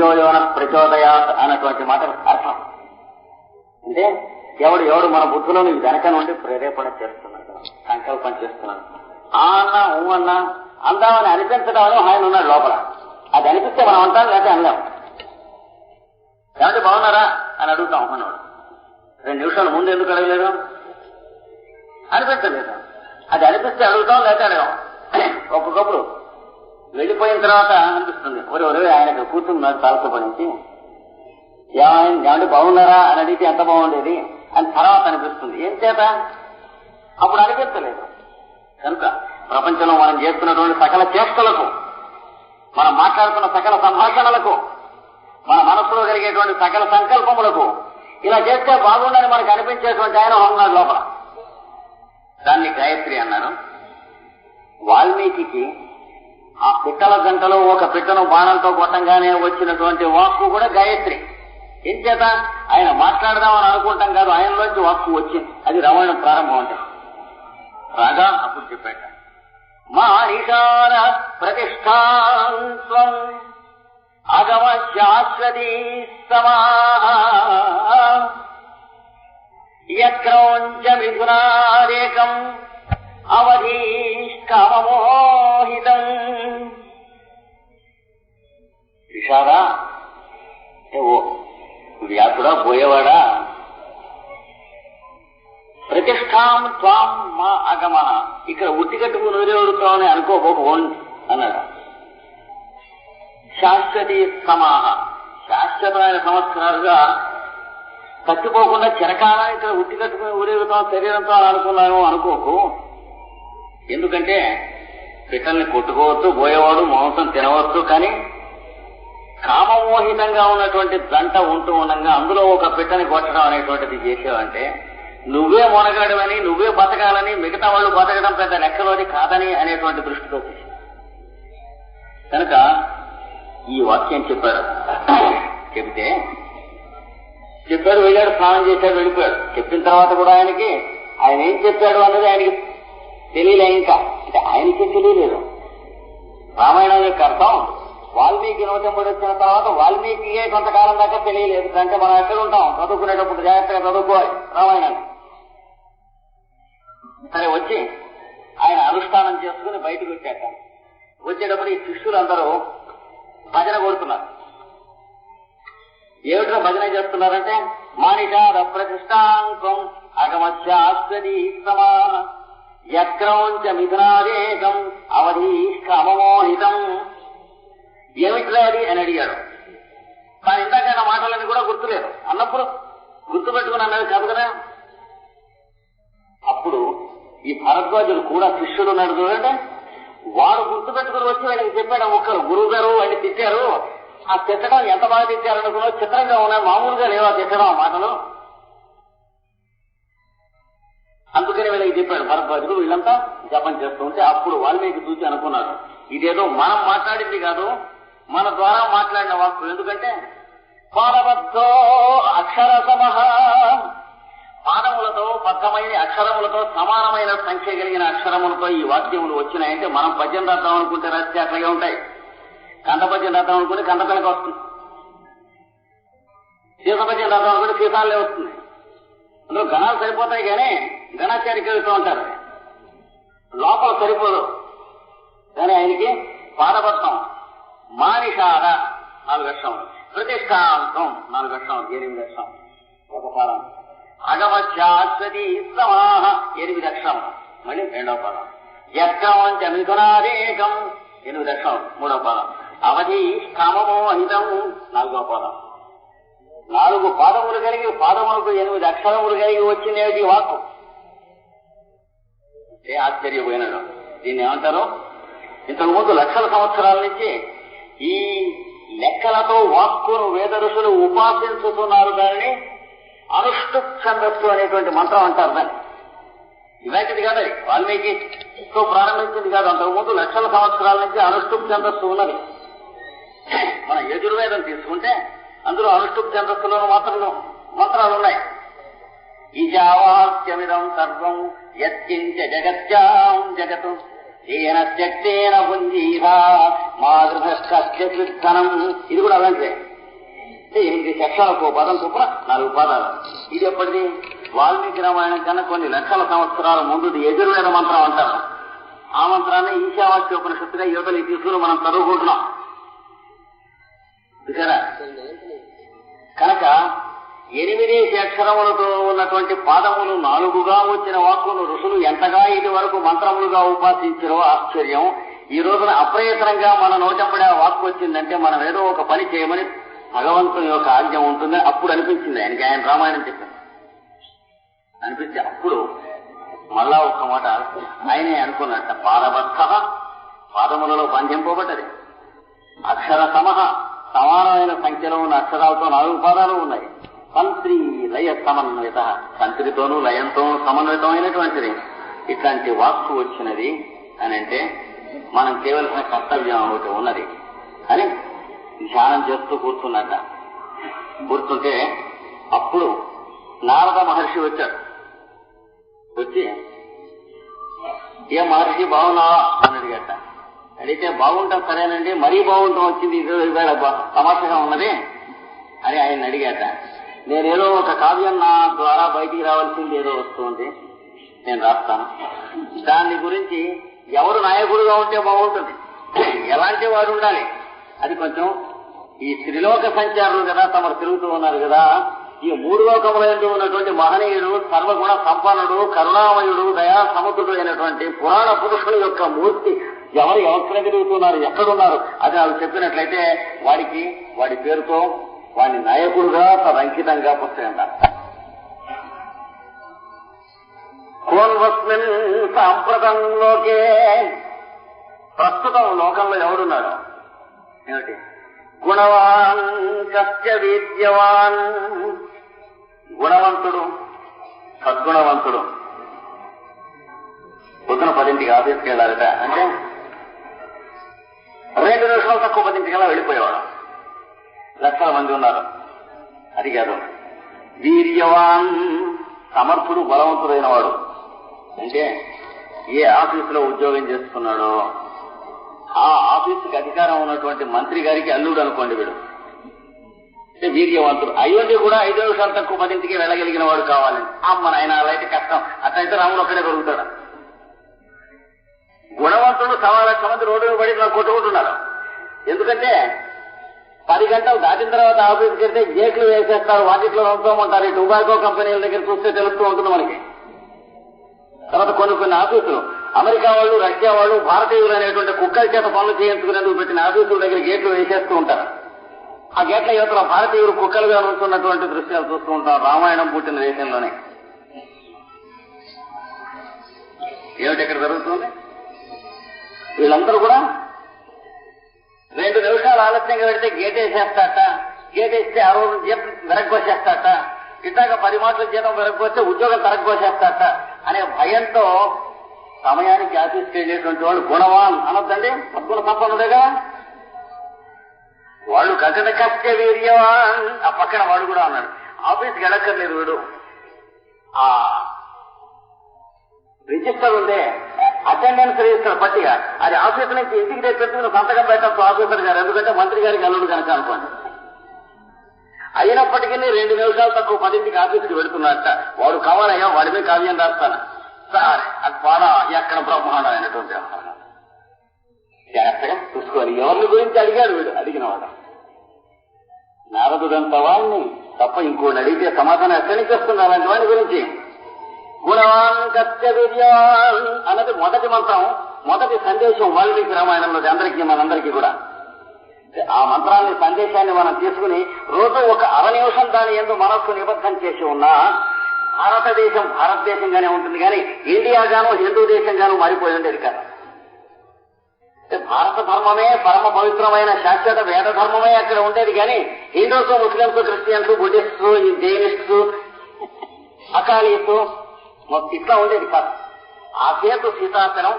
యోన ప్రచోదయాత్ అన్నటువంటి మాట అర్థం. అంటే ఎవడు ఎవడు మన బుద్ధిలోని వెనక నుండి ప్రేరేపణ చేస్తున్నాడు సంకల్పం చేస్తున్నాడు. ఆ అన్న ఊ అన్న అందామని అనిపించడంలో ఆయన ఉన్నాడు లోపల. అది అనిపిస్తే మనం అంటాం లేకపోతే అనలేం. ఏమంటే బాగున్నారా? అని అడుగుతాం అన్నాడు రెండు నిమిషాలు ముందు ఎందుకు అడగలేదు? అనిపించలేదు. అది అనిపిస్తే అడుగుతాం లేకపోతే అడగాం ఒక్కొక్కప్పుడు వెళ్ళిపోయిన తర్వాత అనిపిస్తుంది. ఒరే ఒరే ఆయనకు కూర్చున్నాడు తాలసపడించి ఏమంటే బాగున్నారా? అని అడిగితే ఎంత బాగుండేది? అని తర్వాత అనిపిస్తుంది. ఏం చేత? అప్పుడు అనిపించలేదు కనుక ప్రపంచంలో మనం చేస్తున్నటువంటి సకల చేష్టలకు మనం మాట్లాడుతున్న సకల సంభాషణలకు మన మనసులో కలిగేటువంటి సకల సంకల్పములకు ఇలా చేస్తే బాగుండని మనకు అనిపించేటువంటి ఆయన ఉన్నాడు లోపల. దాన్ని గాయత్రి అన్నారు. వాల్మీకి ఆ పిట్టల గంటలో ఒక పిట్టను బాణంతో కొట్టంగానే వచ్చినటువంటి వాక్కు కూడా గాయత్రి. ఏం చేత ఆయన మాట్లాడదామని అనుకుంటాం కాదు ఆయనలోంచి వాక్కు వచ్చింది. అది రామాయణం ప్రారంభం అంటే. రాగా అప్పుడు చెప్పాట మా ప్రతిష్టాంత్వం అగమ శాశ్వతీ సమాహ. యక్రౌంచ అవధీష్కామోహితం విషారా ఓ వ్యాపుడా పోయేవాడా ప్రతిష్టాం త్వాం మా అగమన ఇక్కడ ఉట్టి కట్టుకు నూరేవుడుతామని అనుకోబోకోండి అన్నాడు. శాశ్వతీ సమాహ. శాశ్వతమైన సంవత్సరాలుగా కట్టుకోకుండా చిరకాలం ఇక్కడ ఉట్టి కట్టుకుని ఊరేగుతాం శరీరంతో అనుకున్నాము అనుకోకు. ఎందుకంటే పిట్టల్ని కొట్టుకోవచ్చు పోయేవాడు మాంసం తినవచ్చు కానీ కామమోహితంగా ఉన్నటువంటి దంట ఉంటూ ఉండగా అందులో ఒక పిట్టని కొట్టడం అనేటువంటిది చేసేవంటే నువ్వే మొనగాడమని నువ్వే బతకాలని మిగతా వాళ్ళు బతకడం పెద్ద లెక్కలోది కాదని అనేటువంటి దృష్టితో కనుక ఈ వాక్యం చెప్పారు. చెబితే చెప్పాడు వెళ్ళాడు స్నానం చేశాడు వెళ్ళిపోయాడు. చెప్పిన తర్వాత కూడా ఆయనకి ఆయన ఏం చెప్పాడు అన్నది ఆయనకి తెలియలే ఇంకా. అంటే ఆయనకి తెలియలేదు. రామాయణం యొక్క అర్థం వాల్మీకి నూటెంబడి వచ్చిన తర్వాత వాల్మీకియే కొంతకాలం దాకా తెలియలేదు. అంటే మనం ఎక్కడ ఉంటాం? చదువుకునేటప్పుడు జాగ్రత్తగా చదువుకోవాలి రామాయణాన్ని. సరే వచ్చి ఆయన అనుష్ఠానం చేసుకుని బయటకు వచ్చాక వచ్చేటప్పుడు ఈ శిష్యులందరూ భజన కొడుతున్నారు. ఏమిటో భజన చేస్తున్నారంటే మానిషాద ప్రతిష్టాంకం అగమశాశ్వతీ సమాన యక్రౌంచ మిథునాదేకం అవధీష్కమోహితం ఏమిట్రా అది అని అడిగాడు. కానీ ఇందాక నా మాటలన్నీ కూడా గుర్తులేదు. అన్నప్పుడు గుర్తుపెట్టుకుని అన్నది కాదు కదా? అప్పుడు ఈ భరద్వాజుడు కూడా శిష్యుడు ఉన్నాడు చూడండి. వాడు గుర్తుపెట్టుకుని వచ్చి వాడికి చెప్పాడు ఒక్కరు గురువు గారు వాడిని తిట్టారు. ఆ తిట్టడం ఎంత బాగా తిట్టారనుకున్నా చిత్రంగా ఉన్నాయి మామూలుగా లేవా తిట్టడం ఆ మాటలు? అందుకని వీళ్ళకి చెప్పాడు భరద్వాజుడు వీళ్ళంతా జపం చేస్తుంటే అప్పుడు వాల్మీకి చూసి అనుకున్నారు. ఇదేదో మనం మాట్లాడింది కాదు మన ద్వారా మాట్లాడిన వాక్కు ఎందుకంటే పాదబద్ధో అక్షర సమహ పాదములతో బద్ధమైన అక్షరములతో సమానమైన సంఖ్య కలిగిన అక్షరములతో ఈ వాక్యములు వచ్చినాయంటే మనం పద్యం రాద్దాం అనుకుంటే రాస్తే అట్లాగే ఉంటాయి. కంద పద్యం రాద్దాం అనుకుంటే కంద పిల్లక వస్తుంది. సీత పద్యం రాద్దాం అనుకుంటే సీతాలే వస్తుంది. అందులో గణాలు సరిపోతాయి కానీ గణాచారికి వెళ్తూ ఉంటారు లోపల సరిపోదు కానీ ఆయనకి పాదబద్ధం మానిషాద నాలుగు అక్షరం ప్రతిష్టాంతం నాలుగు అక్షరం ఎనిమిది అక్షరం ఒక పాదం అగమ శాశ్వతి సమాహ ఎనిమిది అక్షరం మళ్ళీ రెండవ పదం యత్కమంచ మిథునాదేకం ఎనిమిది అక్షరం మూడవ పదం అవధి కామమోహితం నాలుగవ పదం నాలుగు పాదములు కలిగి పాదములకు ఎనిమిది అక్షరములు కలిగి వచ్చినవి వాక్కు. ఏ ఆశ్చర్యపోయినాడు దీన్ని ఏమంటారు? ఇంతకు ముందు లక్షల సంవత్సరాల నుంచి ఈ లెక్కలతో వాక్కును వేద ఋషులు ఉపాసించుతున్నారు దానిని అనుష్టు ఛందస్సు అనేటువంటి మంత్రం అంటారు దాన్ని. ఇలాంటిది కాదు అది. వాల్మీకి తో ప్రారంభించింది కాదు. అంతకు ముందు లక్షల సంవత్సరాల నుంచి అనుష్టు ఛందస్సు ఉన్నది. మన యజుర్వేదం తీసుకుంటే అందులో అనుష్టు ఛందస్సులో మాత్రం మంత్రాలు ఉన్నాయి ఈశావాస్యమిదం సర్వం యత్కించ జగత్యాం జగతు. తేన త్యక్తేన పుంజీరా మాతృభస్కస్య ఇది కూడా అలాంటిదే. ఎనిమిది సెక్షన్లకు పదం చొప్పున నాలుగు పాదాలు. ఇది ఎప్పటిది? వాల్మీకి రామాయణం కన్నా కొన్ని లక్షల సంవత్సరాల ముందు ఎదురులేని మంత్రం అంటారు. ఆ మంత్రాన్ని ఈశావాస్యోపనిషత్తుగా యువతలు తీసుకుని మనం చదువుకుంటున్నాం. చూసారా కనుక ఎనిమిది అక్షరములతో ఉన్నటువంటి పాదములు నాలుగుగా వచ్చిన వాక్కును ఋషులు ఎంతగా ఇది వరకు మంత్రములుగా ఉపాసించారో ఆశ్చర్యం. ఈ రోజున అప్రయత్నంగా మన నోటంపడే వాక్కు వచ్చిందంటే మనం ఏదో ఒక పని చేయమని భగవంతుని యొక్క ఆజ్ఞ ఉంటుంది అప్పుడు అనిపించింది. ఆయనకి ఆయన రామాయణం చెప్పారు. అనిపిస్తే అప్పుడు మళ్ళా ఒక్క మాట ఆయనే అనుకున్నట్ట పాదబద్ధ పాదములలో బంధింపబడ్డది. అక్షర సమహ. సమానమైన సంఖ్యలో ఉన్న అక్షరాలతో నాలుగు పాదాలు ఉన్నాయి. సంత్రి లయ సమన్విత సంత్రితోనూ లయంతోనూ సమన్వితమైనటువంటిది. ఇట్లాంటి వాక్కు వచ్చినది అని అంటే మనం చేయవలసిన కర్తవ్యం ఒకటి ఉన్నది. అని ధ్యానం చేస్తూ కూర్చున్నట్ట. కూర్చుంటే అప్పుడు నారద మహర్షి వచ్చాడు. వచ్చి ఏ మహర్షి బాగున్నావా? అని అడిగట. అడిగితే బాగుంటాం సరేనండి మరీ బాగుంటాం వచ్చింది ఇది ఇవాళ తమాషగా ఉన్నది అని ఆయన అడిగాట. నేనేదో ఒక కావ్యం నా ద్వారా బయటికి రావాల్సింది ఏదో వస్తుంది. నేను రాస్తాను. దాని గురించి ఎవరు నాయకుడుగా ఉంటే బాగుంటుంది. ఎలాంటి వాడు ఉండాలి? అది కొంచెం ఈ త్రిలోక సంచారులు కదా తమరు తిరుగుతూ ఉన్నారు కదా. ఈ మూడు లోకములందు ఉన్నటువంటి మహనీయుడు సర్వగుణ సంపన్నుడు కరుణామయుడు దయా సముద్రుడు అయినటువంటి పురాణ పురుషుడు యొక్క మూర్తి ఎవరు ఎక్కడ తిరుగుతున్నారు ఎక్కడున్నారు? అది నాకు చెప్పినట్లయితే వాడికి వాడి పేరుతో వాడిని నాయకుడుగా తదంకితంగా పుస్తకం కోన్వస్మిన్ సాంప్రదంలోకే ప్రస్తుతం లోకంలో ఎవడున్నాడు ఏమిటి? గుణవాన్ కస్య విద్యవాన్ గుణవంతుడు సద్గుణవంతుడు. పొద్దున పదింటికి ఆఫీస్కి వెళ్ళాలట అంటే రెండు నిమిషాలు తక్కువ పదింటికల్లా వెళ్ళిపోయేవాడు లక్షల మంది ఉన్నారు. అది కాదు. వీర్యవాన్ సమర్థుడు బలవంతుడైన వాడు అంటే ఏ ఆఫీసులో ఉద్యోగం చేస్తున్నాడో ఆ ఆఫీసుకి అధికారం ఉన్నటువంటి మంత్రి గారికి అల్లుడు అనుకోండి వీడు. అంటే వీర్యవంతుడు. అయ్యుండి కూడా ఐదు నిమిషాలు తక్కువ పదింటికి వెళ్ళగలిగిన వాడు కావాలి. అమ్మ నాయన అలా అయితే కష్టం. అట్లయితే రాముడు ఒక్కడే దొరుకుతాడు గుణవంతుడు సవా లక్ష మంది రోడ్డు పడి ఇలా కొట్టుకుంటున్నారు ఎందుకంటే పది గంటలు దాటిన తర్వాత ఆఫీస్కి వెళ్తే గేట్లు వేసేస్తారు వాటిట్లో ఉంటారు ఈ టుబాకో కంపెనీల దగ్గర చూస్తే తెలుస్తూ ఉంటుంది మనకి. తర్వాత కొన్ని కొన్ని ఆఫీసులు అమెరికా వాళ్ళు రష్యా వాళ్ళు భారతీయులు అనేటువంటి కుక్కల చేత పనులు చేయించుకునేందుకు పెట్టిన ఆఫీసుల దగ్గర గేట్లు వేసేస్తూ ఉంటారు. ఆ గేట్ల యువతలో భారతీయులు కుక్కలుగా ఉంటున్నటువంటి దృశ్యాలు చూస్తూ ఉంటాం రామాయణం పుట్టిన దేశంలోనే. ఏమిటి ఇక్కడ జరుగుతుంది? వీళ్ళందరూ కూడా రెండు నిమిషాలు ఆలస్యంగా పెడితే గేట్ వేసేస్తాట గేట్ వేస్తే ఆ రోజు జీతం విరగ్గోసేస్తాట ఇట్లాగ పది మాటల జీతం వెరగ్గోస్తే ఉద్యోగం తరగ్గోసేస్తాట అనే భయంతో సమయానికి ఆఫీస్కి వెళ్ళేటువంటి వాళ్ళు గుణవాన్ అనొద్దండి? సద్గుణ సంపన్నుడేగా వాళ్ళు గగన కష్ట వీర్యవాన్ ఆ పక్కన వాడు కూడా అన్నాడు ఆఫీస్కి వెళ్ళక్కర్లేదు వీడు. ఆ రిజిస్టర్ ఉందే. అటెండెన్స్ రిజిస్టర్ పట్టిక అది ఆఫీస్ నుంచి ఇంటికి తెచ్చుకుని సంతకం పెట్టచ్చు ఆఫీసర్ గారు ఎందుకంటే మంత్రి గారికి అల్లుడు కనుక అనుకోండి. అయినప్పటికీ రెండు నిమిషాలు తక్కువ పదింటికి ఆఫీస్కి వెళుతున్నట్ట వాడు కావాలయ్యా వాడి మీద కావ్యం రాస్తాను. సరే అది పాడా ఎక్కడ బ్రహ్మాండం అయినటువంటి జాగ్రత్తగా చూసుకోవాలి ఎవరిని గురించి అడిగాడు వీడు? అడిగిన వాడు. నారదుడంత వాడిని తప్ప ఇంకోటి అడిగితే సమాధానం ఎక్కడి నుంచి వస్తుంది? అలాంటి వాడి గురించి గుణవాన్ కత్య అన్నది మొదటి మంత్రం మొదటి సందేశం వాల్మీకి రామాయణంలో అందరికీ మనందరికీ కూడా. ఆ మంత్రాన్ని సందేశాన్ని మనం తీసుకుని రోజు ఒక అర నిమిషం దాని ఎందు మనస్సు నిబద్ధం చేసి ఉన్నా భారతదేశం భారతదేశంగానే ఉంటుంది కానీ ఇండియాగాను హిందూ దేశంగాను మారిపోయి ఉండేది కదా. భారత ధర్మమే పరమ పవిత్రమైన శాశ్వత వేద ధర్మమే అక్కడ ఉండేది కానీ Hindus Muslims Christians Buddhist Jainist Akalis మాకు ఇట్లా ఉండేది కాదు. ఆ సేతు సీతాసనం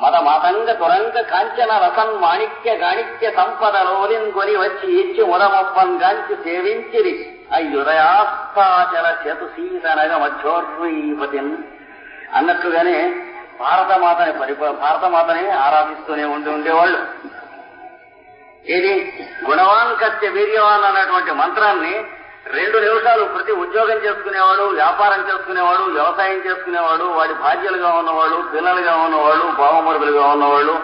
మద మాతంగ తురంగ కాంచన రసం మాణిక్య గాణిక్య సంపద రోలిన్ వచ్చి ఇచ్చి ముడమొప్పన్ గాంచి సేవించిరి. అయ్యుదయాస్తాచల చేతు సీతనగ మధ్యోర్వీపతిన్ అన్నట్లుగానే భారతమాతని పరి భారతమాతని ఆరాధిస్తూనే ఉండి ఉండేవాళ్ళు. ఇది గుణవాన్ కత్య వీర్యవాన్ అన్నటువంటి మంత్రాన్ని రెండు నిమిషాలు ప్రతి ఉద్యోగం చేసుకునేవాడు వ్యాపారం చేసుకునేవాడు వ్యవసాయం చేసుకునేవాడు వాడి భార్యలుగా ఉన్నవాళ్ళు పిల్లలుగా ఉన్నవాళ్ళు బావమరుదులుగా ఉన్నవాళ్ళు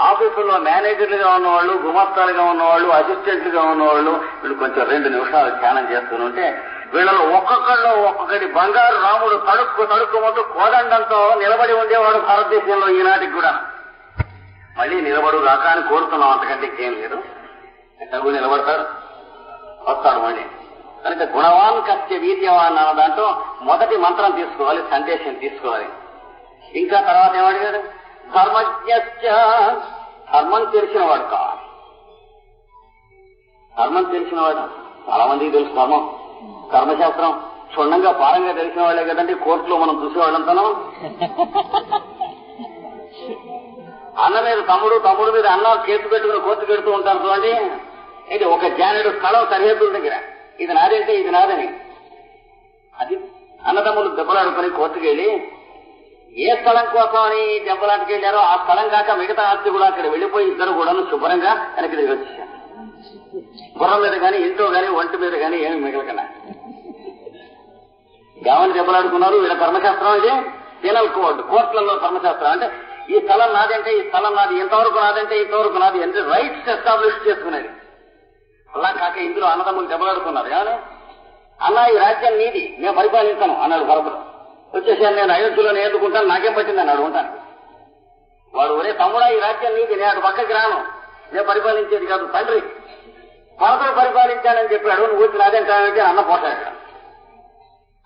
ఆఫీసుల్లో మేనేజర్లుగా ఉన్నవాళ్ళు గుమస్తాలుగా ఉన్నవాళ్ళు అసిస్టెంట్లుగా ఉన్నవాళ్ళు వీళ్ళు కొంచెం రెండు నిమిషాలు ధ్యానం చేస్తుంటే వీళ్ళలో ఒక్కొక్కళ్ళు ఒక్కొక్కటి బంగారు రాముడు తడుక్కు తడుక్కుమంటూ కోదండంతో నిలబడి ఉండేవాడు భారతదేశంలో ఈనాటికి కూడా. మళ్ళీ నిలబడు రాక అని కోరుతున్నాం అంతకంటే ఏం లేదు. ఎట్టగు నిలబడతారు. వస్తాడు మళ్ళీ. కనుక గుణవాన్ కత్య వీర్యవాన్ అన్న దాంట్లో మొదటి మంత్రం తీసుకోవాలి సందేశం తీసుకోవాలి. ఇంకా తర్వాత ఏమడిగాడు ధర్మజ్ఞ ధర్మం తెలిసినవాడు కావాలి ధర్మం తెలిసినవాడు చాలా మందికి తెలుసు ధర్మం. ధర్మశాస్త్రం క్షుణ్ణంగా పారంగా తెలిసిన వాళ్ళే కదండి. కోర్టులో మనం చూసేవాళ్ళంతాను. అన్న మీద తమ్ముడు తమ్ముడు మీద అన్న కేసు పెట్టుకుని కోర్టు పెడుతూ ఉంటారు చూడండి. ఇది ఒక జానుడు కళ సరిహద్దుల దగ్గర. ఇది నాదంటే ఇది నాదని. అది అన్నదమ్ములు దెబ్బలాడుకుని కోర్టుకు వెళ్ళి ఏ స్థలం కోసం అని దెబ్బలాటకి వెళ్ళారో ఆ స్థలం కాక మిగతా ఆస్తి కూడా అక్కడ వెళ్ళిపోయి ఇద్దరు కూడా శుభ్రంగా వెనక్కి తిరిగి వచ్చేసారు గుర్రం మీద కానీ ఇంట్లో కానీ ఒంటి మీద కానీ ఏమి మిగలకనా. గావని దెబ్బలాడుకున్నారు వీళ్ళ ధర్మశాస్త్రం ఇది పీనల్ కోడ్ కోర్టులలో ధర్మశాస్త్రం. అంటే ఈ స్థలం నాదంటే ఈ స్థలం నాది ఇంతవరకు నాదంటే ఇంతవరకు నాది అంటే రైట్స్ ఎస్టాబ్లిష్ చేసుకునేది. అలా కాక ఇందులో అన్నదమ్ములు దెబ్బలాడుకున్నారు. ఏమని? అన్న ఈ రాజ్యం నీది. నేను పరిపాలించాను అన్నాడు భరతుడు. వచ్చేసాను నేను అయోధ్యలో నేర్చుకుంటాను నాకేం పట్టింది అన్నాడు ఉంటాను వాడు ఒరే తమ్ముడా ఈ రాజ్యం నీది నేను అటు పక్కకి రాను. నేను పరిపాలించేది కాదు తండ్రి. భరతుడు పరిపాలించానని చెప్పాడు నువ్వు వచ్చి నాదేంటే అన్న పోటాడు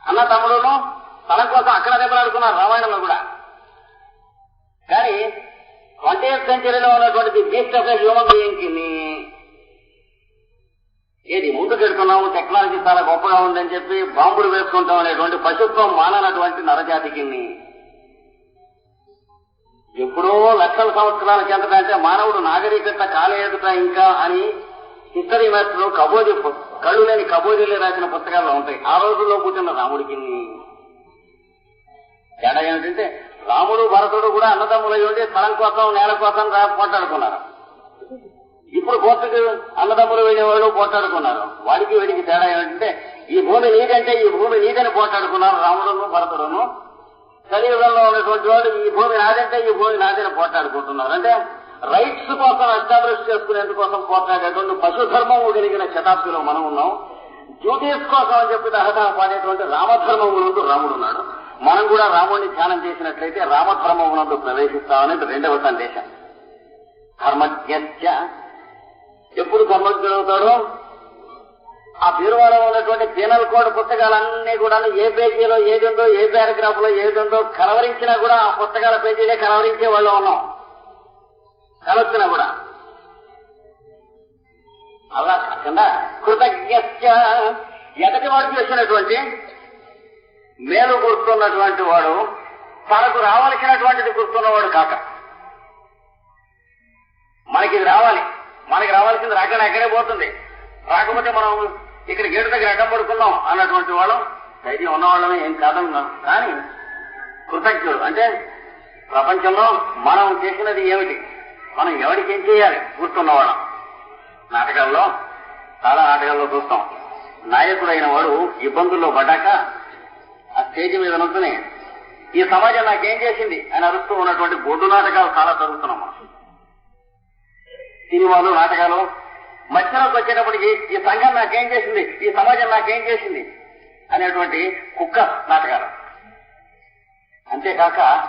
అన్న తమ్ముడును తన కోసం అక్కడ దెబ్బలాడుకున్నారు రామాయణంలో కూడా. కానీ ట్వంటీ ఎయిత్ సెంచరీలో ఉన్నటువంటి బీస్ట్ ఆఫ్ హ్యూమన్ బీయింగ్ ఏది ముందుకెడుతున్నాము టెక్నాలజీ చాలా గొప్పగా ఉందని చెప్పి బాంబులు వేసుకుంటాం అనేటువంటి పశుత్వం మాననటువంటి నరజాతికి ఎప్పుడో లక్షల సంవత్సరాల కిందట అంటే మానవుడు నాగరికత కాలేదుట ఇంకా అని హిస్టరీ మ్యాథ్స్లో కబోది పు- కళ్ళు లేని కబోజీలు రాసిన పుస్తకాల్లో ఉంటాయి. ఆ రోజుల్లో కూర్చున్న రాముడికి తేడా ఏమిటంటే రాముడు భరతుడు కూడా అన్నదమ్ములై ఉండి స్థలం కోసం నేల కోసం రా ఇప్పుడు కోర్టుకు అన్నదమ్ములు వెళ్ళేవాళ్ళు పోట్లాడుకున్నారు. వాడికి వీడికి తేడా ఏమిటంటే ఈ భూమి నీదంటే ఈ భూమి నీదని పోట్లాడుకున్నారు రాముడును భరతుడును. కలియుగంలో ఉన్నటువంటి వాడు ఈ భూమి నాదంటే ఈ భూమి నాదని పోట్లాడుకుంటున్నారు. అంటే రైట్స్ కోసం ఎస్టాబ్లిష్ చేసుకునేందుకోసం పోట్లాడేటువంటి పశుధర్మం కలిగిన శతాబ్దిలో మనం ఉన్నాం. డ్యూటీస్ కోసం అని చెప్పి దహదహ పాడేటువంటి రామధర్మమునందు రాముడు ఉన్నాడు. మనం కూడా రాముడిని ధ్యానం చేసినట్లయితే రామధర్మమునందు ప్రవేశిస్తామనేది రెండవ సందేశం. కర్మజ్ఞ ఎప్పుడు ధర్మజ్ఞుడు అవుతాడో ఆ బీరువాలో ఉన్నటువంటి పీనల్ కోడ్ పుస్తకాలన్నీ కూడా ఏ పేజీలో ఏది ఉందో ఏ పారాగ్రాఫ్లో ఏది ఉందో కలవరించినా కూడా ఆ పుస్తకాల పేజీలే కలవరించే వాళ్ళు ఉన్నాం. కలొచ్చినా కూడా. అలా కాకుండా కృతజ్ఞత ఎదటి వాడు చేసినటువంటి మేలు గుర్తున్నటువంటి వాడు తనకు రావలసినటువంటిది గుర్తున్నవాడు కాక. మనకి ఇది రావాలి. మనకి రావాల్సింది రాకనే ఎక్కడే పోతుంది. రాకపోతే మనం ఇక్కడ గేటు దగ్గర అడ్డం పడుకుందాం అన్నటువంటి వాళ్ళం. ధైర్యం ఉన్నవాళ్ళమే ఏం కాదన్నాం కానీ కృతజ్ఞుడు అంటే ప్రపంచంలో మనం చేసినది ఏమిటి? మనం ఎవరికి ఏం చేయాలి? గుర్తున్నవాళ్ళం. నాటకాల్లో చాలా నాటకాల్లో చూస్తాం. నాయకుడైన వాడు ఇబ్బందుల్లో పడ్డాక ఆ స్టేజ్ మీద నుంచుని ఈ సమాజం నాకేం చేసింది? అని అరుస్తూ ఉన్నటువంటి బొడ్డు నాటకాలు చాలా చదువుతున్నాం మనం. సినిమాలు నాటకాలు. మధ్యలోకి వచ్చేటప్పటికి ఈ సంఘం నాకేం చేసింది? ఈ సమాజం నాకేం చేసింది? అనేటువంటి కుక్క నాటకాలు. అంతేకాక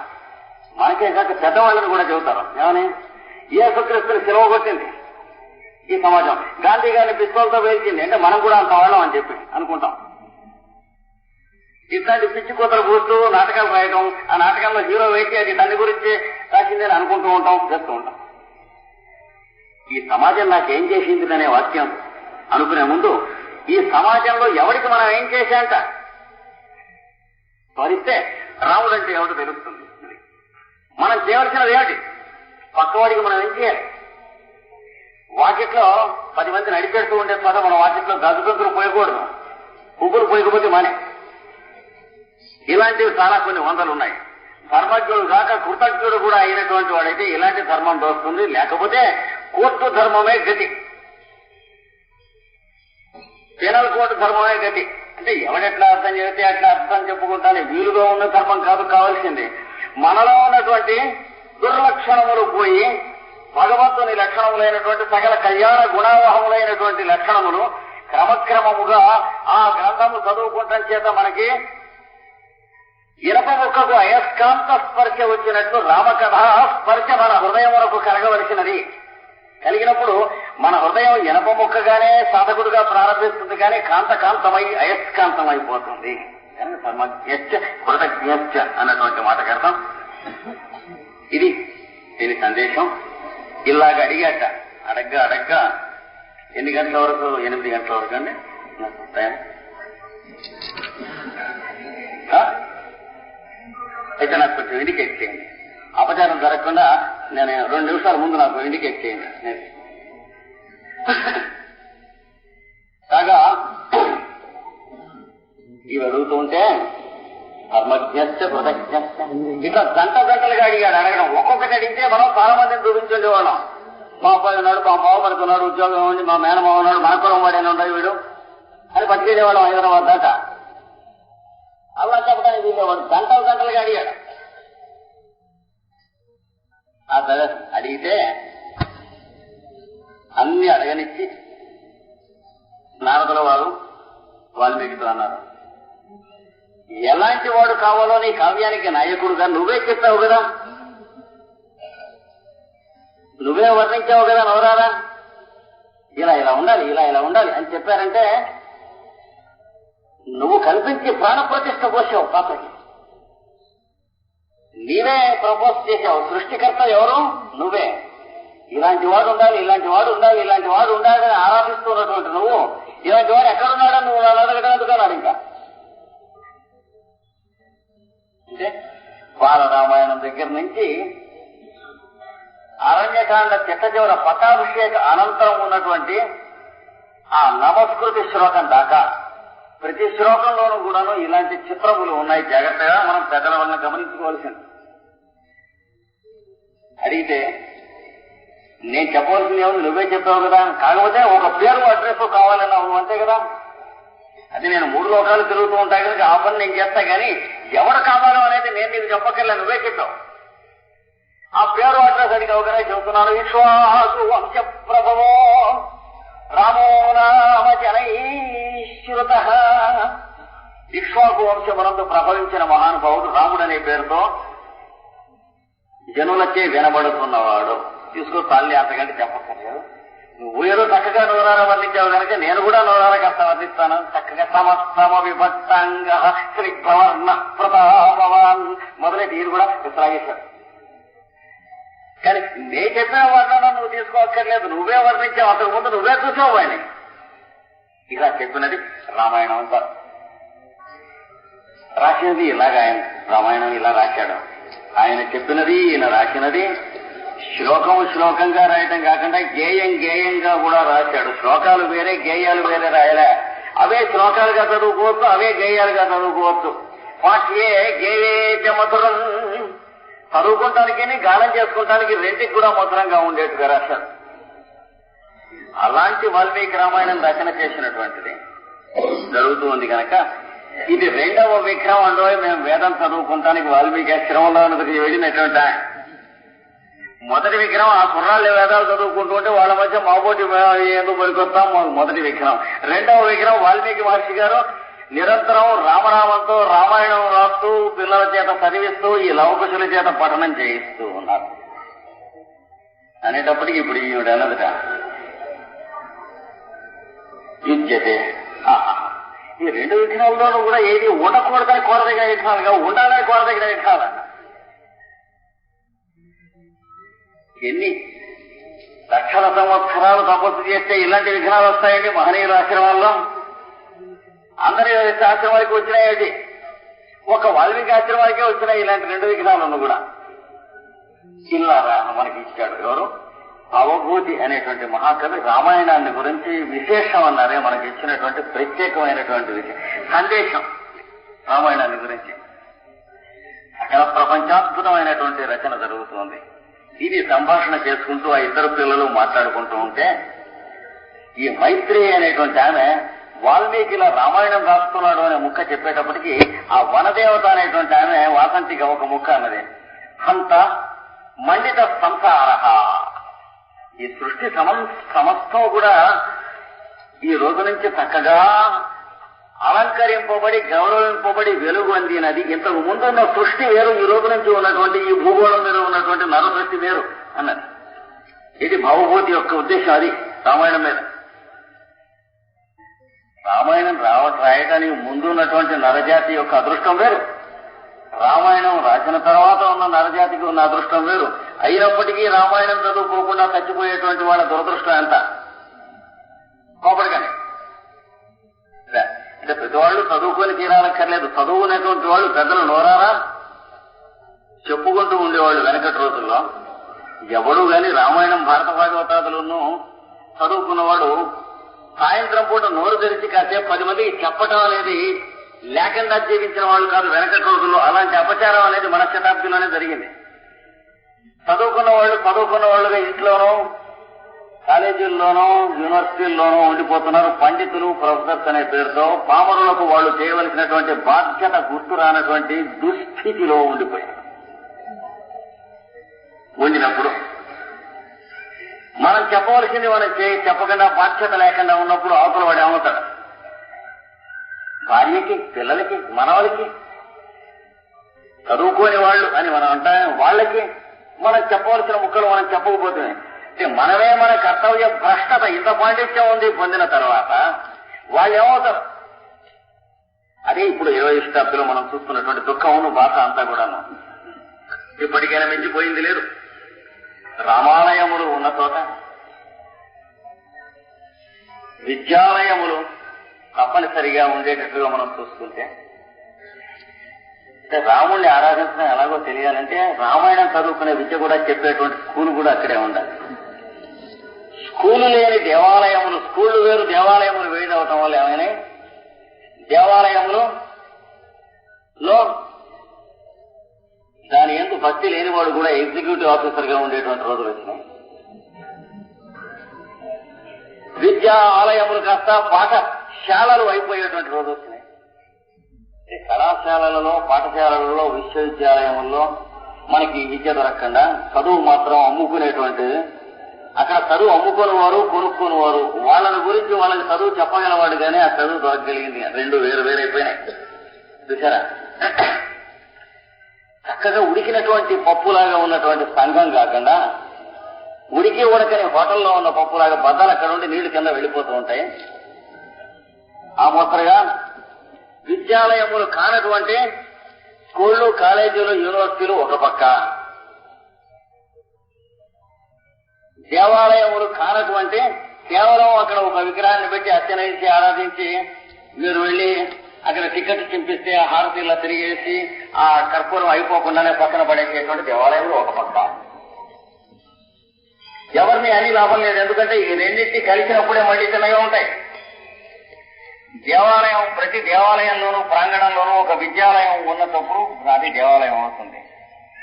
మనకే కాక పెద్దవాళ్ళని కూడా చెబుతారు. ఏమని? ఏ సుక్రీస్తుని సెలవు కొట్టింది ఈ సమాజం. గాంధీ గారిని పిస్తోల్తో వేల్చింది అంటే మనం కూడా అంత వాళ్ళం అని చెప్పి అనుకుంటాం. ఇట్లాంటి పిచ్చి కూతలు కూస్తూ నాటకాలు రాయడం ఆ నాటకాల్లో హీరో వేసి అది దాని గురించి రాసిందని అనుకుంటూ ఉంటాం చేస్తూ ఉంటాం. ఈ సమాజం నాకేం చేసింది అనే వాక్యం అనుకునే ముందు ఈ సమాజంలో ఎవరికి మనం ఏం చేశాంట? స్మరిస్తే రాముడంటే ఎవరు తెలుస్తుంది. మనం చేయవలసినది ఏమిటి? పక్కవాడికి మనం ఏం చేయాలి? వాకిట్లో పది మంది నడిపెడుతూ ఉండే చోట మనం వాకిట్లో గజగంతులు పోయకూడదు. పువ్వులు పోయకపోతే మానే. ఇలాంటివి చాలా కొన్ని వందలు ఉన్నాయి ధర్మజ్ఞుడు కాక కృతజ్ఞుడు కూడా అయినటువంటి వాడైతే ఇలాంటి ధర్మం దోస్తుంది. లేకపోతే కోర్టు ధర్మమే గతి. పీనల్ కోర్టు ధర్మమే గతి. అంటే ఎవడెట్లా అర్థం చేస్తే అట్లా అర్థం చెప్పుకుంటానే వీలుగా ఉన్న ధర్మం కాదు కావాల్సింది. మనలో ఉన్నటువంటి దుర్లక్షణములు పోయి భగవంతుని లక్షణములైనటువంటి సకల కళ్యాణ గుణావహములైనటువంటి లక్షణములు క్రమక్రమముగా ఆ గ్రంథము చదువుకుంటం చేత మనకి ఇనప ముక్కకు అయస్కాంత స్పర్శ వచ్చినట్లు రామకథ స్పర్శ మన హృదయమునకు కలగవలసినది. కలిగినప్పుడు మన హృదయం ఇనప ముక్కగానే సాధకుడుగా ప్రారంభిస్తుంది కానీ కాంతకాంతమై అయస్కాంతమైపోతుంది. కనుక సర్వజ్ఞశ్చ అన్నటువంటి మాటకు అర్థం ఇది దీని సందేశం. ఇలాగ అడిగాట. అడగ్గా అడగ్గా. ఎన్ని గంటల వరకు? ఎనిమిది గంటల వరకు అండి? టైం? అయితే నాకు కొంచెం ఇండికేట్ చేయండి. అపచారం జరగకుండా నేను రెండు నిమిషాల ముందు నాకు ఇండికేట్ చేయండి నేను కాగా ఇవి అడుగుతూ ఉంటే ధర్మజ్ఞస్య కృతజ్ఞస్య ఇట్లా గంట గంటలుగా అడిగాడు. అడగడం ఒక్కొక్కటి అడిగితే మనం చాలా మందిని చూపించండి వాళ్ళం మా అబ్బాయి ఉన్నాడు మా బావ మనకు ఉన్నాడు ఉద్యోగం ఉంది మా మేనమావ ఉన్నాడు మా కులం వాడైనా ఉన్నాడు వీడు. అని పట్టుకెళ్ళేవాళ్ళం హైదరాబాద్ దాకా. అలా చెప్పడానికి వీళ్ళేవాడు గంటలు గంటలుగా అడిగాడు. ఆ సరే అడిగితే అన్ని అడగనిచ్చి నారదుల వారు వాల్మీకితో అన్నారు. ఎలాంటి వాడు కావాలో నీ కావ్యానికి నాయకుడుగా నువ్వే చెప్పావు కదా. నువ్వే వర్ణించావు కదా నవరారా? ఇలా ఇలా ఉండాలి ఇలా ఇలా ఉండాలి అని చెప్పారంటే నువ్వు కల్పించి ప్రాణ ప్రతిష్ట పోసావు పాపకి. నీవే ప్రపోజ్ చేశావు. సృష్టికర్త ఎవరు? నువ్వే. ఇలాంటి వాడు ఉండాలి ఇలాంటి వాడు ఉండాలి ఇలాంటి వాడు ఉండాలని ఆరాధిస్తున్నటువంటి నువ్వు. ఇలాంటి వాడు ఎక్కడున్నాడో నువ్వు నన్ను అడగడం ఎందుకన్నాడు ఇంకా అంటే బాలరామాయణం దగ్గర నుంచి అరణ్యకాండ చిట్ట చివర పట్టాభిషేక అనంతరం ఉన్నటువంటి ఆ నమస్కృతి శ్లోకం దాకా. ప్రతి శ్లోకంలోనూ కూడాను ఇలాంటి చిత్రములు ఉన్నాయి. జాగ్రత్తగా మనం పెద్దల వలన గమనించుకోవాల్సింది. అడిగితే నేను చెప్పవలసింది ఏమో నువ్వే చెప్పావు కదా. కాకపోతే ఒక పేరు అడ్రస్ కావాలన్నావు అంతే కదా. అది నేను మూడు లోకాలు తిరుగుతూ ఉంటాయి కనుక ఆ పని నేను చేస్తా కానీ ఎవరు కావాలో అనేది నేను నీకు చెప్పక్కర్లే నువ్వే చెప్పావు. ఆ పేరు అడ్రస్ అడిగావు కదా చెబుతున్నాను విశ్వాసు వంశ ప్రభవో రామో నామ జనైశ్రుత వంశ వంశమునందు ప్రభవించిన మహానుభావుడు రాముడు అనే పేరుతో జనులకే వినబడుతున్నవాడు. తీసుకో తల్లి అంతకంటే చెప్పక్కర్లేదు. నువ్వు ఏదో చక్కగా నూరార వర్ణించావు కనుక నేను కూడా నూరార కర్త వర్ణిస్తాను. చక్కగా సమస్తమ విభక్తంగ శ్రీ ప్రతాపవాన్. మొదలెట్టి ఈయన కూడా విశ్రాగేశాడు కానీ నేను చెప్పిన వర్ణన నువ్వు తీసుకోవక్కర్లేదు నువ్వే వర్ణించావు. అంతకు ముందు నువ్వే చూసావు ఆయన ఇలా చెప్పినది రామాయణం అంటారు రాసినది ఇలాగ ఆయన రామాయణం ఇలా రాశాడు. ఆయన చెప్పినది ఈయన రాసినది. శ్లోకం శ్లోకంగా రాయటం కాకుండా గేయం గేయంగా కూడా రాశాడు. శ్లోకాలు వేరే గేయాలు వేరే రాయలే. అవే శ్లోకాలుగా చదువుకోవచ్చు అవే గేయాలుగా చదువుకోవచ్చు. వాటియే గేయే మధురం. చదువుకుంటానికి గానం చేసుకుంటానికి రెంటికి కూడా మధురంగా ఉండేట్టుగా రాశాడు అలాంటి వాల్మీకి రామాయణం రచన చేసినటువంటిది జరుగుతూ ఉంది కనుక ఇది రెండవ విగ్రహం అండో మేము వేదం చదువుకుంటానికి వాల్మీకి ఆశ్రమంలో ఉన్నది వెళ్ళినటువంటి ఆయన. మొదటి విగ్రహం ఆ కుర్రాళ్ళు వేదాలు చదువుకుంటూ ఉంటే వాళ్ళ మధ్య మాబోటి ఏదో పనికొస్తాం? మొదటి విగ్రహం. రెండవ విగ్రహం వాల్మీకి మహర్షి గారు నిరంతరం రామనామంతో రామాయణం రాస్తూ పిల్లల చేత చదివిస్తూ ఈ లవకుశుల చేత పఠనం చేయిస్తూ ఉన్నారు. అనేటప్పటికి ఇప్పుడు ఈవిడ అన్నదట. యుజ్యతే. ఆహా. ఈ రెండు విఘ్నాల్లోనూ కూడా ఏది ఉండకూడదని కోరదగిన విఘ్నాలుగా ఉండాలని కోరదగిన విఘ్నాలన్న ఎన్ని లక్షల సంవత్సరాలు తపస్సు చేస్తే ఇలాంటి విఘ్నాలు వస్తాయండి మహనీయుల ఆశ్రమాల్లో అందరి ఆశ్రమానికి వచ్చినాయండి ఒక వాల్మీకి ఆశ్రమానికే వచ్చినాయి ఇలాంటి రెండు విఘ్నాలను కూడా. చిల్లారా మనకి ఇచ్చాడు ఎవరు? అవభూతి అనేటువంటి మహాకవి రామాయణాన్ని గురించి విశేషం అన్నారే మనకి ఇచ్చినటువంటి ప్రత్యేకమైనటువంటి విషయం సందేశం రామాయణాన్ని గురించి. అక్కడ ప్రపంచాద్భుతమైనటువంటి రచన జరుగుతుంది. ఇది సంభాషణ చేసుకుంటూ ఆ ఇద్దరు పిల్లలు మాట్లాడుకుంటూ ఉంటే ఈ మైత్రి అనేటువంటి ఆమె వాల్మీకిలా రామాయణం రాస్తున్నాడు అనే ముక్క చెప్పేటప్పటికి ఆ వనదేవత అనేటువంటి ఆమె వాసంతిగా ఒక ముక్క అన్నది. హంత మండిత సంసారహ ఈ సృష్టి సమం సమస్తం కూడా ఈ రోజు నుంచి చక్కగా అలంకరింపబడి గౌరవింపబడి వెలుగు అందినది. ఇంతకు ముందున్న సృష్టి వేరు ఈ రోజు నుంచి ఉన్నటువంటి ఈ భూగోళం మీద ఉన్నటువంటి నరసృష్టి వేరు అన్నది. ఇది భవభూతి యొక్క ఉద్దేశం అది రామాయణం మీద. రామాయణం రావ రాయడానికి ముందు ఉన్నటువంటి నరజాతి యొక్క అదృష్టం వేరు. రామాయణం రాసిన తర్వాత ఉన్న నరజాతికి ఉన్న అదృష్టం వేరు. అయినప్పటికీ రామాయణం చదువుకోకుండా చచ్చిపోయేటువంటి వాళ్ళ దురదృష్టం ఎంత? కోపడగానే అంటే ప్రతి వాళ్ళు చదువుకొని తీరాలక్కర్లేదు. చదువుకునేటువంటి వాళ్ళు పెద్దలు నోరారా? చెప్పుకుంటూ ఉండేవాళ్ళు వెనకటి రోజుల్లో. ఎవడు గాని రామాయణం భారత భాగవతాదులను చదువుకున్నవాడు సాయంత్రం పూట నోరు తెరిచి కాసేపు పది మందికి చెప్పటం అనేది లేకుండా జీవించిన వాళ్ళు కాదు వెనక రోజుల్లో అలాంటి అపచారం అనేది మన శతాబ్దిలోనే జరిగింది. చదువుకున్న వాళ్ళు చదువుకున్న వాళ్ళుగా ఇంట్లోనూ కాలేజీల్లోనూ యూనివర్సిటీల్లోనూ ఉండిపోతున్నారు. పండితులు ప్రొఫెసర్స్ అనే పేరుతో పామరులకు వాళ్ళు చేయవలసినటువంటి బాధ్యత గుర్తు రానటువంటి దుస్థితిలో ఉండిపోయారు. ఉండినప్పుడు మనం చెప్పవలసింది మనం చేయి చెప్పకుండా బాధ్యత లేకుండా ఉన్నప్పుడు అవతల వాడు ఏమవుతాడు భార్యకి పిల్లలకి మనవలకి చదువుకోని వాళ్ళు అని మనం అంటాం వాళ్ళకి మనం చెప్పవలసిన ముక్కలు మనం చెప్పకపోతే అంటే మనమే మన కర్తవ్య భ్రష్టత ఇంత పాండిత్యం ఉంది పొందిన తర్వాత వాళ్ళు ఏమవుతారు? అదే ఇప్పుడు ఇరవై శతాబ్దిలో మనం చూస్తున్నటువంటి దుఃఖమును బాధ అంతా కూడాను. ఇప్పటికైనా మించిపోయింది లేదు. రామాలయములు ఉన్న చోట విద్యాలయములు తప్పనిసరిగా ఉండేటట్టుగా మనం చూసుకుంటే అంటే రాముణ్ణి ఆరాధించడం ఎలాగో తెలియాలంటే రామాయణం చదువుకునే విద్య కూడా చెప్పేటువంటి స్కూల్ కూడా అక్కడే ఉండాలి. స్కూలు లేని దేవాలయములు స్కూళ్ళు వేరు దేవాలయములు అవటం వల్ల ఏమైనా దేవాలయములు లో దాని ఎందుకు భక్తి లేనివాడు కూడా ఎగ్జిక్యూటివ్ ఆఫీసర్గా ఉండేటువంటి రోజులు వచ్చినాయి. విద్యా ఆలయములు కాస్త పాఠ శాలలు అయిపోయేటువంటి రోజు వచ్చినాయి ఈ కళాశాలలలో పాఠశాలలలో విశ్వవిద్యాలయంలో మనకి విద్య దొరకకుండా చదువు మాత్రం అమ్ముకునేటువంటి అక్కడ చదువు అమ్ముకుని వారు కొనుక్కుని వారు వాళ్ళని గురించి వాళ్ళకి చదువు చెప్పగలవాడు కానీ ఆ చదువు దొరకగలిగింది. రెండు వేరు వేరైపోయినాయి చూసారా చక్కగా ఉడికినటువంటి పప్పులాగా ఉన్నటువంటి సంఘం కాకుండా ఉడికి ఉడకని హోటల్లో ఉన్న పప్పులాగా బద్దలు అక్కడ ఉండి నీళ్ళు కింద వెళ్ళిపోతూ ఉంటాయి. ఆ మొత్తగా విద్యాలయములు కానటువంటి స్కూళ్ళు కాలేజీలు యూనివర్సిటీలు ఒక పక్క. దేవాలయములు కానటువంటి కేవలం అక్కడ ఒక విగ్రహాన్ని పెట్టి అర్చనయించి ఆరాధించి మీరు వెళ్ళి అక్కడ టికెట్ చింపిస్తే ఆ హారతిలా తిరిగేసి ఆ కర్పూరం అయిపోకుండానే పక్కన పడేసేటువంటి దేవాలయంలో ఒక పక్క. ఎవరిని అని లాభం లేదు. ఎందుకంటే ఈ రెండింటి కలిసినప్పుడే మళ్ళీ చిన్నగా ఉంటాయి. దేవాలయం ప్రతి దేవాలయంలోనూ ప్రాంగణంలోనూ ఒక విద్యాలయం ఉన్నప్పుడు అది దేవాలయం అవుతుంది.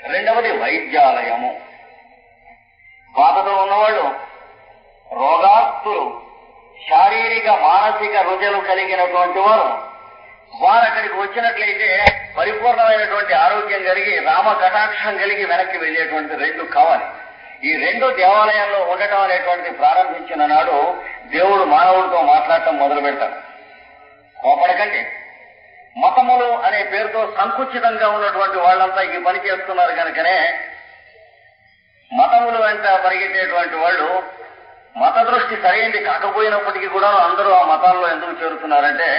రెండవది వైద్యాలయము. బాధతో ఉన్నవాళ్ళు రోగాస్తులు శారీరక మానసిక రుజులు కలిగినటువంటి వారు వారు అక్కడికి వచ్చినట్లయితే పరిపూర్ణమైనటువంటి ఆరోగ్యం కలిగి రామ కటాక్షం కలిగి వెనక్కి వెళ్ళేటువంటి రెండు కావాలి. ఈ రెండు దేవాలయాల్లో ఉండటం అనేటువంటిది ప్రారంభించిన నాడు దేవుడు మానవుడితో మాట్లాడటం మొదలు పెడతాడు కోపడకండి. మతములు అనే పేరుతో సంకుచితంగా ఉన్నటువంటి వాళ్ళంతా ఈ పని చేస్తున్నారు కనుకనే మతములు వెంట పరిగెట్టేటువంటి వాళ్ళు మత దృష్టి సరైనది కాకపోయినప్పటికీ కూడా అందరూ ఆ మతాల్లో ఎందుకు చేరుతున్నారంటే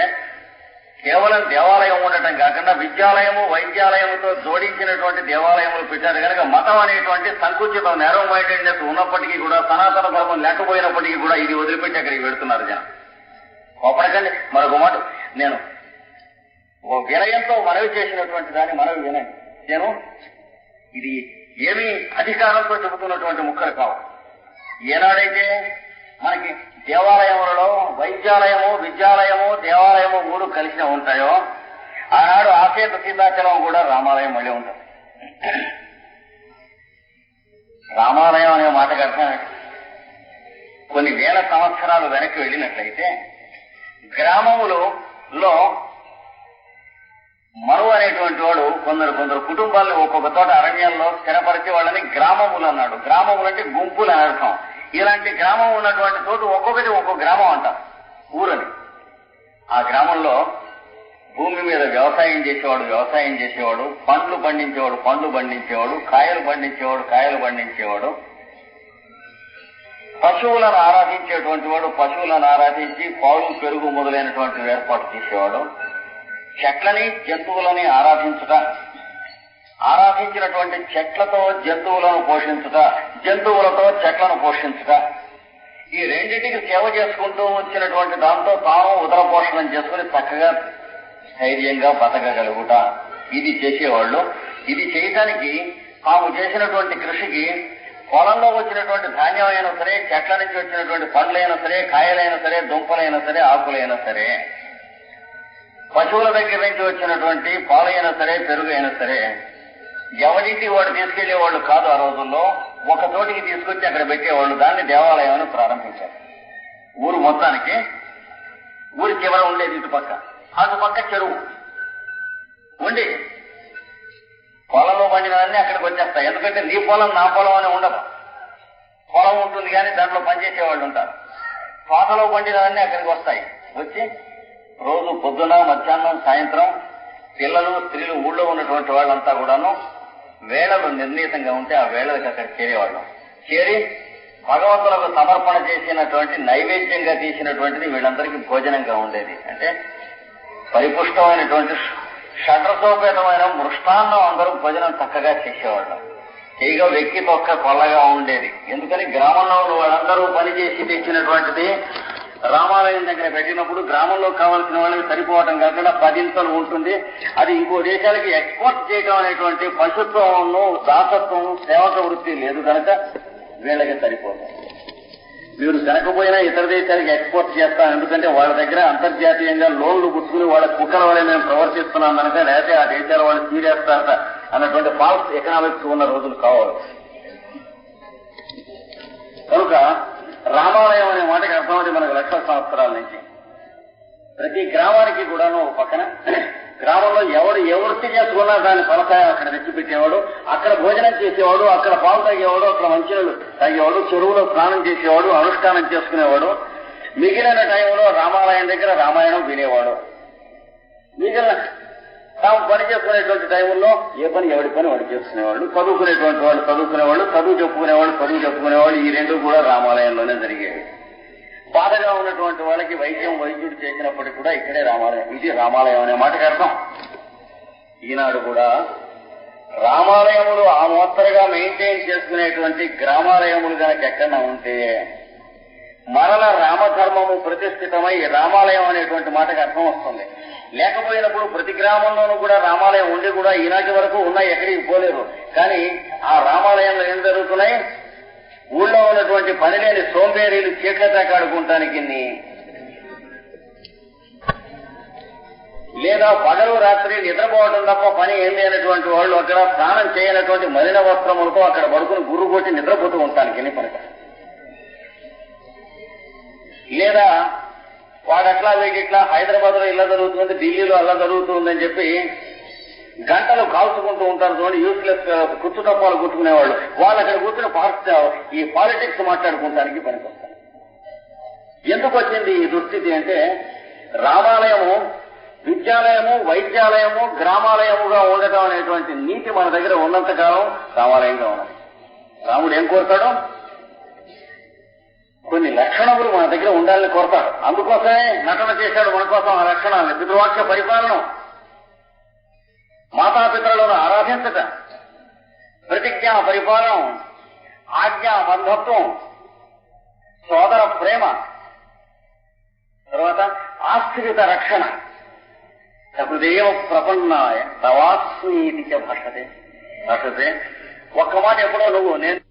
కేవలం దేవాలయం ఉండటం కాకుండా విద్యాలయము వైద్యాలయముతో జోడించినటువంటి దేవాలయములు పెట్టారు కనుక మతం అనేటువంటి సంకుచితం నేరం బయట ఉన్నప్పటికీ కూడా సనాతన ధర్మం లేకపోయినప్పటికీ కూడా ఇది వదిలిపెట్టి అక్కడికి పెడుతున్నారు జనం. కోపడకండి మరొక మాట. నేను ఓ వినయంతో మనవి చేసినటువంటి దాన్ని మనవి వినండి. నేను ఇది ఏమి అధికారంతో చెబుతున్నటువంటి ముక్కలు కావు. ఏనాడైతే మనకి దేవాలయములలో వైద్యాలయము విద్యాలయము దేవాలయము మూడు కలిసి ఉంటాయో ఆనాడు ఆసేత సీతాచలం కూడా రామాలయం మళ్ళీ ఉంటుంది. రామాలయం అనే మాటకు అర్థం కొన్ని వేల సంవత్సరాలు వెనక్కి వెళ్ళినట్లయితే గ్రామములో లో మరువు అనేటువంటి వాడు కొందరు కొందరు కుటుంబాలను ఒక్కొక్క తోట అరణ్యాల్లో స్థిరపరిచే వాళ్ళని గ్రామములు అన్నాడు. గ్రామములు అంటే గుంపులు అని అర్థం. ఇలాంటి గ్రామం ఉన్నటువంటి చోటు ఒక్కొక్కటి ఒక్కొక్క గ్రామం అంటాం ఊరని. ఆ గ్రామంలో భూమి మీద వ్యవసాయం చేసేవాడు వ్యవసాయం చేసేవాడు పండ్లు పండించేవాడు పండ్లు పండించేవాడు కాయలు పండించేవాడు కాయలు పండించేవాడు. పశువులను ఆరాధించేటువంటి వాడు పశువులను ఆరాధించి పాలు పెరుగు మొదలైనటువంటి ఏర్పాటు చేసేవాడు. చెట్లని జంతువులని ఆరాధించుట ఆరాధించినటువంటి చెట్లతో జంతువులను పోషించుట జంతువులతో చెట్లను పోషించుట. ఈ రెండింటికి సేవ చేసుకుంటూ వచ్చినటువంటి దాంతో తాను ఉదర పోషణం చేసుకుని చక్కగా ధైర్యంగా బతకగలుగుట. ఇది చేసేవాళ్ళు. ఇది చేయటానికి తాము చేసినటువంటి కృషికి పొలంలో వచ్చినటువంటి ధాన్యం అయినా సరే చెట్ల నుంచి వచ్చినటువంటి పండ్లైనా సరే కాయలైనా సరే దుంపలైనా సరే ఆకులైనా సరే పశువుల దగ్గర నుంచి వచ్చినటువంటి పాలైనా సరే పెరుగు అయినా సరే ఎవరికి వాడు తీసుకెళ్ళేవాళ్ళు కాదు ఆ రోజుల్లో. ఒక చోటికి తీసుకొచ్చి అక్కడ పెట్టేవాళ్ళు. దాన్ని దేవాలయం అని ప్రారంభించారు. ఊరు మొత్తానికి. ఊరి చివర ఉండేది ఇటు పక్క అటు పక్క చెరువు. ఉండి పొలంలో పండినవన్నీ అక్కడికి వచ్చేస్తాయి. ఎందుకంటే నీ పొలం నా పొలం అని ఉండదు. పొలం ఉంటుంది కానీ దాంట్లో పనిచేసే వాళ్ళు ఉంటారు. తోటలో పండినవన్నీ అక్కడికి వస్తాయి. వచ్చి రోజు పొద్దున మధ్యాహ్నం సాయంత్రం పిల్లలు స్త్రీలు ఊళ్ళో ఉన్నటువంటి వాళ్ళంతా కూడాను వేళలు నిర్ణీతంగా ఉంటే ఆ వేళలకు అక్కడ చేరేవాళ్ళం. చేరి భగవంతులకు సమర్పణ చేసినటువంటి నైవేద్యంగా తీసినటువంటిది వీళ్ళందరికీ భోజనంగా ఉండేది. అంటే పరిపుష్టమైనటువంటి షడ్రసోపేతమైన మృష్టాన్నం అందరూ భోజనం చక్కగా చేసేవాళ్ళం. చేయగా వ్యక్తి తొక్క కొల్లగా ఉండేది. ఎందుకని గ్రామంలో ఉన్న వాళ్ళందరూ పనిచేసి తెచ్చినటువంటిది రామాలయం దగ్గర పెట్టినప్పుడు గ్రామంలో కావాల్సిన వాళ్ళకి సరిపోవటం కాకుండా పదింతలు ఉంటుంది. అది ఇంకో దేశాలకి ఎక్స్పోర్ట్ చేయడం అనేటువంటి పశుత్వంలో దాసత్వం సేవక వృత్తి లేదు కనుక వీళ్ళకి సరిపోతుంది మీరు తినకపోయినా ఇతర దేశాలకు ఎక్స్పోర్ట్ చేస్తాం ఎందుకంటే వాళ్ళ దగ్గర అంతర్జాతీయంగా లోన్లు పుచ్చుకుని వాళ్ళ కుక్కల వల్ల మేము ప్రవర్తిస్తున్నాం కనుక లేకపోతే ఆ దేశాల వాళ్ళు తీరేస్తారట అన్నటువంటి ఫాల్స్ ఎకనామిక్స్ ఉన్న రోజులు కావాలి. కనుక రామాలయం అనే మాటకి అర్థమైంది మనకు లక్ష సంవత్సరాల నుంచి. ప్రతి గ్రామానికి కూడాను ఒక పక్కన గ్రామంలో ఎవడు ఏ వృత్తి చేసుకున్నా దాని ఫలకాయ అక్కడ తెచ్చిపెట్టేవాడు అక్కడ భోజనం చేసేవాడు అక్కడ పాలు తాగేవాడు అక్కడ మంచినీళ్ళు తాగేవాడు చెరువులో స్నానం చేసేవాడు అనుష్ఠానం చేసుకునేవాడు. మిగిలిన టైంలో రామాలయం దగ్గర రామాయణం వినేవాడు. మిగిలిన తాము పని చేసుకునేటువంటి టైంలో ఏ పని ఎవడి పని వాడు చేసుకునేవాళ్ళు చదువుకునేటువంటి వాళ్ళు చదువుకునేవాళ్ళు చదువు చెప్పుకునేవాళ్ళు చదువు చెప్పుకునేవాళ్ళు ఈ రెండు కూడా రామాలయంలోనే జరిగేవి. బాధగా ఉన్నటువంటి వాళ్ళకి వైద్యం వైద్యుడు చేసినప్పటికీ కూడా ఇక్కడే రామాలయం. ఇది రామాలయం అనే మాటకి అర్థం. ఈనాడు కూడా రామాలయములు ఆ మోస్తరుగా మెయింటైన్ చేసుకునేటువంటి గ్రామాలయములు కనుక ఎక్కడన్నా ఉంటే మరల రామధర్మము ప్రతిష్ఠితమై రామాలయం అనేటువంటి మాటకు అర్థం వస్తుంది. లేకపోయినప్పుడు ప్రతి గ్రామంలోనూ కూడా రామాలయం ఉండి కూడా ఈనాటి వరకు ఉన్నాయి ఎక్కడికి పోలేరు కానీ ఆ రామాలయంలో ఏం జరుగుతున్నాయి? ఊళ్ళో ఉన్నటువంటి పని లేని సోంబేరీలు చీకట కాడుకుంటానికి లేదా పగలు రాత్రి నిద్రపోవడం తప్ప పని ఏం లేనటువంటి వాళ్ళు అక్కడ స్నానం చేయనటువంటి మలిన వస్త్రములతో అక్కడ పడుకుని గుర్రు కొట్టి నిద్రపోతూ ఉంటానికి పని. లేదా వాడట్లా వీడిట్లా హైదరాబాద్లో ఇలా జరుగుతుంది ఢిల్లీలో అలా జరుగుతుందని చెప్పి గంటలు కాల్చుకుంటూ ఉంటారు చూడండి యూస్లెస్ కుచ్చు డబ్బాలు కుట్టుకునేవాళ్ళు. వాళ్ళు అక్కడ కూర్చుని ఈ పాలిటిక్స్ మాట్లాడుకుంటానికి పనికొస్తారు. ఎందుకు వచ్చింది ఈ దుస్థితి అంటే రామాలయము విద్యాలయము వైద్యాలయము గ్రామాలయముగా ఉండటం అనేటువంటి నీతి మన దగ్గర ఉన్నంత కాలం రామాలయంగా ఉన్నది. రాముడు ఏం కోరుతాడు? కొన్ని లక్షణములు మన దగ్గర ఉండాలని కోరతాడు. అందుకోసమే నటన చేశాడు మన కోసం ఆ లక్షణాలను. పితృవాక్య పరిపాలన. మాతాపితరులను ఆరాధించట ప్రతిజ్ఞా పరిపాలన ఆజ్ఞా బంధత్వం సోదర ప్రేమ తర్వాత ఆశ్రిత రక్షణ. సహృదయ ప్రపన్నాయ తవాస్మీతి చ భాషతే. భాషతే. ఒక్క మాట ఎప్పుడో నువ్వు నేను